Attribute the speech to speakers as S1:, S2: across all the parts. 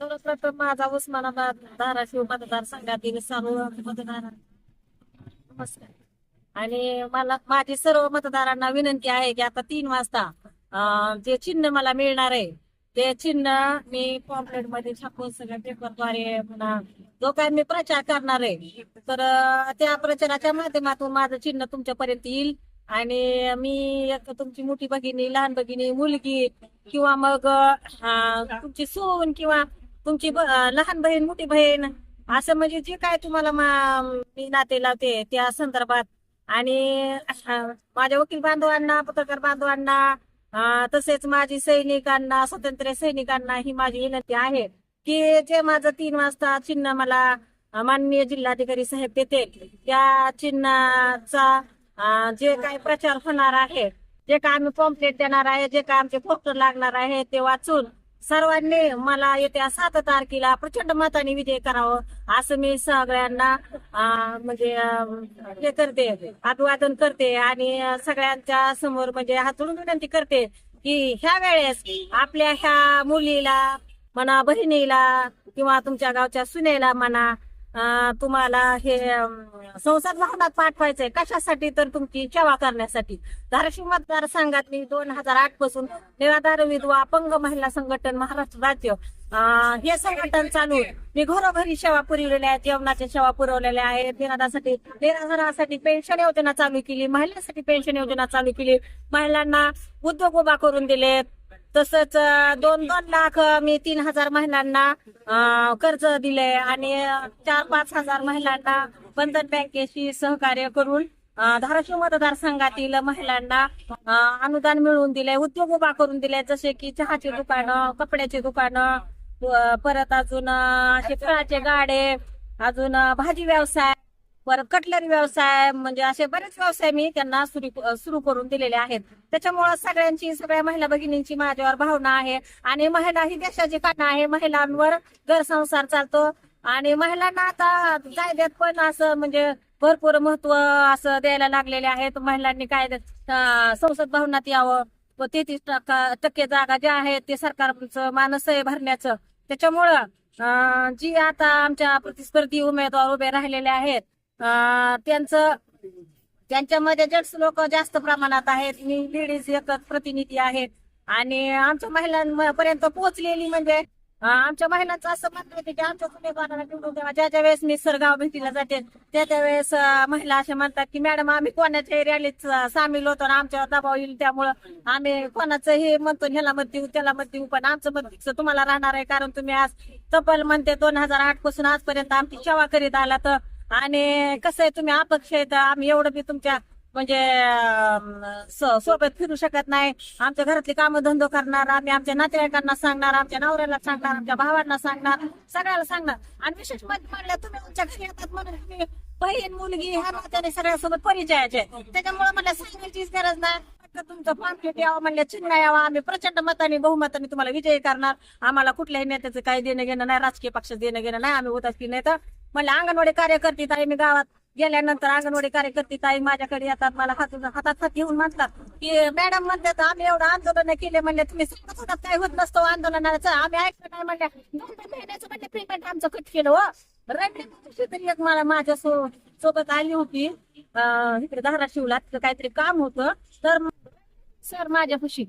S1: सर्वप्रथम माझा उस्मानाबाद धाराशिव मतदारसंघातील सर्व मतदार नमस्कार आणि मला माझी सर्व मतदारांना विनंती आहे की आता तीन वाजता अं, जे चिन्ह मला मिळणार आहे ते चिन्ह मी पॉम्पलेटमध्ये छापून सगळ्या पेपरद्वारे म्हणा जो काय मी प्रचार करणार आहे तर अं, त्या प्रचाराच्या माध्यमातून माझं चिन्ह तुमच्यापर्यंत येईल. आणि मी एक तुमची मोठी भगिनी लहान भगिनी मुलगी किंवा मग अं, तुमची सून किंवा तुमची लहान बहीण मोठी बहीण असं म्हणजे जे काय तुम्हाला मी नाते लावते त्या संदर्भात. आणि माझ्या वकील बांधवांना पत्रकार बांधवांना तसेच माझी सैनिकांना स्वतंत्र सैनिकांना ही माझी विनंती आहे की जे माझं तीन वाजता चिन्ह मला माननीय जिल्हाधिकारी साहेब देते त्या चिन्हाचा जे काही प्रचार होणार आहे जे काय आम्ही पॉम्पलेट देणार आहे जे काय आमचे पोस्टर लागणार आहे ते वाचून सर्वांनी मला येत्या सात तारखेला प्रचंड मताने विजय करावं असं मी सगळ्यांना म्हणजे हे करते अभिवादन करते आणि सगळ्यांच्या समोर म्हणजे हातून विनंती करते की ह्या वेळेस आपल्या ह्या मुलीला म्हणा बहिणीला किंवा तुमच्या गावच्या सुनेला म्हणा तुम्हाला हे संसद भवनात पाठवायचंय. कशासाठी तर तुमची सेवा करण्यासाठी धाराशिव मतदारसंघातली दोन हजार आठपासून निराधार विधवा अपंग महिला संघटन महाराष्ट्र राज्य हे संघटन चालू मी घरोघरी सेवा पुरवलेल्या आहेत जेवणाच्या सेवा पुरवलेल्या आहेत. निराधासाठी निराधारासाठी पेन्शन योजना चालू केली महिलांसाठी पेन्शन योजना चालू केली. महिलांना उद्योग उभा करून दिलेत. तसंच दोन दोन लाख मी तीन हजार महिलांना कर्ज दिले आणि चार पाच हजार महिलांना बंधन बँकेशी सहकार्य करून धाराशिव मतदारसंघातील महिलांना अनुदान मिळवून दिले उद्योग उभा करून दिले जसे की चहाची दुकानं कपड्याची दुकानं परत अजून असे फळाचे गाडे अजून भाजी व्यवसाय परत कटलरी व्यवसाय म्हणजे असे बरेच व्यवसाय मी त्यांना सुरू सुरू करून दिलेले आहेत. त्याच्यामुळं सगळ्यांची सगळ्या महिला भगिनींची माझ्यावर भावना आहे. आणि महिला ही देशाची काना आहे. महिलांवर घरसंसार चालतो. आणि महिलांना आता कायद्यात पण असं म्हणजे भरपूर महत्त्व असं द्यायला लागलेले आहेत. महिलांनी कायद्यात संसद भवनात यावं. तेहतीस टक्का टक्के जागा ज्या आहेत ते सरकारचं मानस आहे भरण्याचं. त्याच्यामुळं जी आता आमच्या प्रतिस्पर्धी उमेदवार उभे राहिलेले आहेत त्यांचं त्यांच्यामध्ये जेंट्स लोक जास्त प्रमाणात आहेत मी लेडीज एकच प्रतिनिधी आहेत आणि आमच्या महिलांपर्यंत पोहोचलेली म्हणजे आमच्या महिलांचं असं म्हणणं होतं की आमच्या उमेदवाराला निवडून द्यावा. ज्या ज्या वेळेस मी सरगाव भेटीला जाते त्या त्या वेळेस महिला असे म्हणतात की मॅडम आम्ही कोणाच्याही रॅलीत सामील होतो आणि आमच्यावर दबाव येईल त्यामुळं आम्ही कोणाचं हे म्हणतो ह्याला मत देऊ त्याला मत देऊ पण आमचं मत तुम्हाला राहणार आहे कारण तुम्ही आज तब्बल म्हणते दोन हजार आठपासून आजपर्यंत आमची सेवा करीत आला तर आणि कसं आहे तुम्ही अपक्ष आहेत आम्ही एवढं बी तुमच्या म्हणजे अं, स- सोबत फिरू शकत नाही. आमच्या घरातली कामं धंदो करणार आम्ही आमच्या नातेवाईकांना सांगणार आमच्या नवऱ्याला सांगणार आमच्या भावांना सांगणार सगळ्याला सांगणार. आणि विशेष म्हणजे म्हणलं तुम्ही तुमच्या घरी येतात म्हणून बहीण मुलगी ह्या नात्याने सगळ्यासोबत परिचयाचे त्याच्यामुळे म्हणलं सांगायचीच गरज नाही. फक्त तुमचं पाम्पलेट यावं म्हणलं चिन्ह यावं. आम्ही प्रचंड मताने बहुमताने तुम्हाला विजयी करणार. आम्हाला कुठल्याही नेत्याचं काही देणं घेणं नाही राजकीय पक्षाचं देणं घेणं नाही. आम्ही उदासी नाही तर म्हणलं अंगणवाडी कार्यकर्ती ताई मी गावात गेल्यानंतर अंगणवाडी कार्यकर्ती ताई माझ्याकडे येतात मला हात हातात हात घेऊन म्हणतात की मॅडम म्हणतात आम्ही एवढं आंदोलन केले म्हणले तुम्ही सांगत होतात काय होत नसतो आंदोलनाचं? आम्ही ऐकलं नाही म्हणल्या दोन दोन महिन्याचं म्हणले पेमेंट आमचं कट केलं हो. तरी एक मला माझ्या सो- सोबत आली होती. इकडे धाराशिवला तिथं काहीतरी काम होतं. तर सर माझ्या खुशी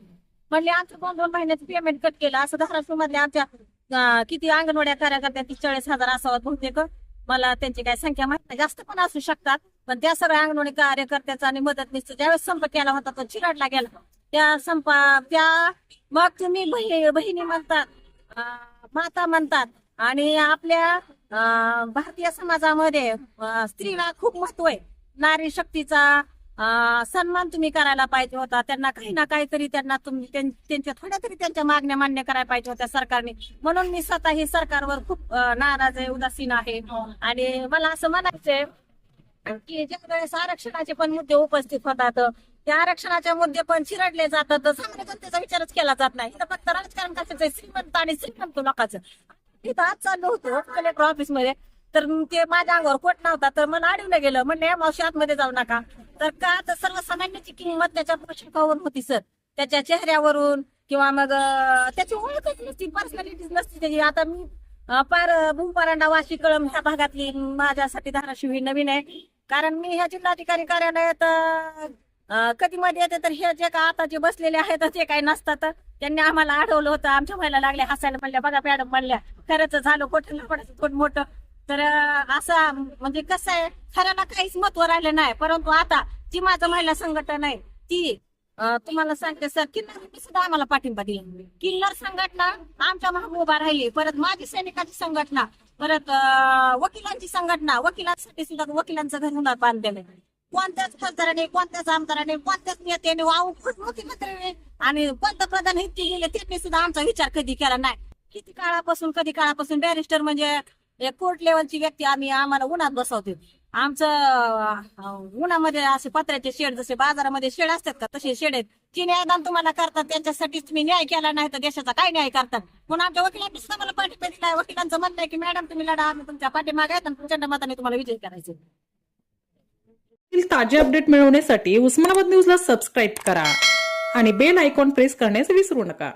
S1: म्हणले आमचं दोन दोन महिन्याचं पेमेंट कट केलं. असं धाराशिव मधल्या आमच्या किती अंगणवाड्या कार्यकर्त्या तीस चाळीस हजार असावं बहुतेक. मला त्यांची काय संख्या माहीत नाही. जास्त पण असू शकतात. पण त्या सगळ्या अंगणवाडी कार्यकर्त्याचा आणि मदतनीसचा ज्यावेळेस संप केला होता तो चिराडला गेला. त्या संपा त्या मग तुम्ही बहिणी म्हणतात माता म्हणतात. आणि आपल्या भारतीय समाजामध्ये स्त्रीला खूप महत्त्व आहे. नारी शक्तीचा सन्मान तुम्ही करायला पाहिजे होता. त्यांना काही ना काहीतरी त्यांना तुम्ही त्यांच्या थोड्या तरी त्यांच्या मागण्या मान्य करायला पाहिजे होत्या सरकारने. म्हणून मी स्वतःही सरकारवर खूप नाराज आहे उदासीन आहे. आणि मला असं म्हणायचंय की ज्या वेळेस आरक्षणाचे पण मुद्दे उपस्थित होतात त्या आरक्षणाचे मुद्दे पण चिरडले जातात. सामान्य जनतेचा विचारच केला जात नाही. तर फक्त राजकारण कशाचं श्रीमंत आणि श्रीमंत लोकांचं. तिथं आज चाललो होतो कलेक्टर ऑफिसमध्ये तर ते माझ्या अंगावर कोट नव्हता तर मला अडवलं गेलं. म्हणले मावशी आतमध्ये जाऊ नका. तर का तर सर्वसामान्याची किंमत त्याच्या पोषकावरून होती सर? त्याच्या चेहऱ्यावरून किंवा मग त्याची ओळखच नसती पर्सनॅलिटीच नसती त्याची. आता मी पार बुंपारांडा वाशी कळम ह्या भागातली माझ्यासाठी धाराशिव ही नवीन आहे. कारण मी ह्या जिल्हाधिकारी कार्यालयात कधी मध्ये येते तर हे जे का आता जे बसलेले आहेत ते काही नसतात. त्यांनी आम्हाला अडवलं होतं. आमच्या महिला लागल्या हसायला म्हणल्या बघा मॅडम म्हणल्या खरंच झालं कोठे पडायचं थोडं मोठं. तर असा असं म्हणजे कसं आहे खऱ्याला काहीच महत्त्व राहिलं नाही. परंतु आता जी माझं महिला संघटन आहे ती तुम्हाला सांगते सर किल्लर सुद्धा आम्हाला पाठिंबा दिला. किल्लर संघटना आमच्या मागे उभा राहिली. परत माजी सैनिकाची संघटना परत वकिलांची संघटना. वकिलांसाठी सुद्धा वकिलांचं घर होणार बांधलेलं आहे. कोणत्याच खासदाराने कोणत्याच आमदाराने कोणत्याच नेत्याने वाहून खूप मुख्यमंत्र्याने आणि पंतप्रधान हे गेले त्यांनी सुद्धा आमचा विचार कधी केला नाही. किती काळापासून कधी काळापासून बॅरिस्टर म्हणजे एक कोर्ट लेवलची व्यक्ती आम्ही आम्हाला उन्हात बसवते. आमचं उन्हामध्ये असे पत्र्याचे शेड जसे बाजारामध्ये शेड असतात का तसे शेड आहेत. जे न्यायदान तुम्हाला करतात त्यांच्यासाठी तुम्ही न्याय केला नाही तर देशाचा काय न्याय करतात? म्हणून आमच्या वकिलांनी सुद्धा मला पाठिंबा दिला आहे. वकिलांचं म्हणणं आहे की मॅडम तुम्ही लढा आम्ही तुमच्या पाठीमागे आहेत आणि प्रचंड मताने तुम्हाला विजय करायचे.
S2: ताजे अपडेट मिळवण्यासाठी उस्मानाबाद न्यूजला सबस्क्राईब करा आणि बेल आयकॉन प्रेस करण्यास विसरू नका.